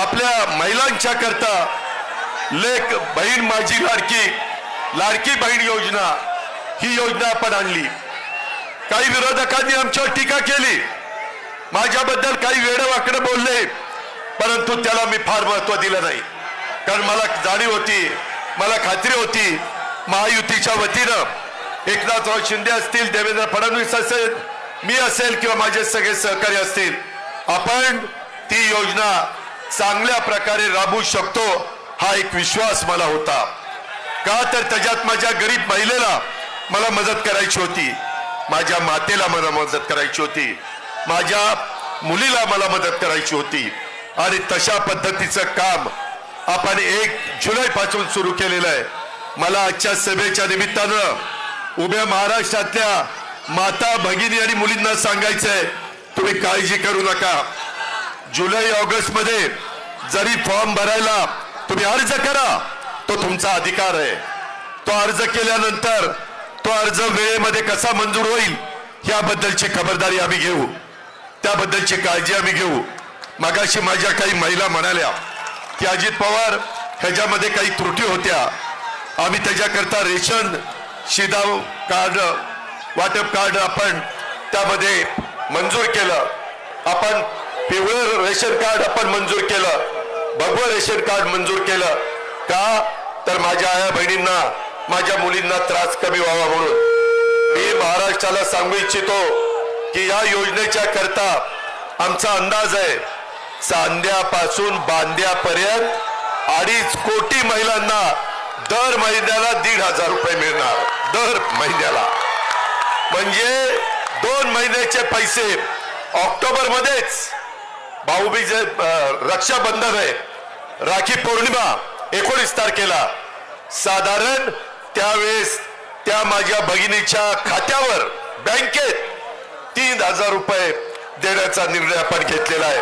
आपल्या महिलांच्या करता लेख बहीण माझी लाडकी लाडकी बहीण योजना ही योजना आपण आणली. काही विरोधकांनी आमच्यावर टीका केली. माझ्याबद्दल काही वेळ बोलले परंतु त्याला मी फार महत्त्व दिलं नाही. कारण मला जाणीव होती मला खात्री होती महायुतीच्या वतीनं एकनाथराव शिंदे असतील देवेंद्र फडणवीस असेल मी असेल किंवा माझे सगळे सहकारी असतील आपण ती योजना चांगल्या प्रकारे राबवू शकतो हा एक विश्वास मला होता. का तर त्याच्यात माझ्या गरीब महिलेला मला मदत करायची होती. माझ्या मातेला मला मदत करायची होती. माझ्या मुलीला मला मदत करायची होती. आणि तशा पद्धतीचं काम आपण एक जुलै पासून सुरू केलेलं आहे. मला आजच्या सभेच्या निमित्तानं उभ्या महाराष्ट्रातल्या माता भगिनी आणि मुलींना सांगायचंय तुम्ही काळजी करू नका. जुलै ऑगस्टमध्ये जरी फॉर्म भरायला तुम्ही अर्ज करा तो तुमचा अधिकार आहे. तो अर्ज केल्यानंतर तो अर्ज वेळेमध्ये कसा मंजूर होईल याबद्दलची खबरदारी आम्ही घेऊ. त्याबद्दलची काळजी आम्ही घेऊ. मगाशी माझ्या काही महिला म्हणाल्या की अजित पवार ह्याच्यामध्ये काही त्रुटी होत्या. आम्ही त्याच्याकरता रेशन शिधाव कार्ड वाटप कार्ड आपण त्यामध्ये मंजूर केलं. आपण पिवळं रेशन कार्ड आपण मंजूर केलं. भगवं रेशन कार्ड मंजूर केलं. का? तर माझ्या आया बहिणींना माझ्या मुलींना त्रास कमी व्हावा म्हणून. मी महाराष्ट्राला सांगू इच्छितो की या योजनेच्या करता आमचा अंदाज आहे सांध्यापासून बांद्यापर्यंत अडीच कोटी महिलांना दर महिन्याला दीड हजार रुपये मिळणार. दर महिन्याला. म्हणजे दोन महिन्याचे पैसे ऑक्टोबर मध्येच भाऊबीज रक्षाबंधन आहे. राखी पौर्णिमा एकोणीस तारखेला. साधारण त्यावेळेस त्या माझ्या भगिनीच्या खात्यावर बँकेत तीन हजार रुपये देण्याचा निर्णय आपण घेतलेला आहे.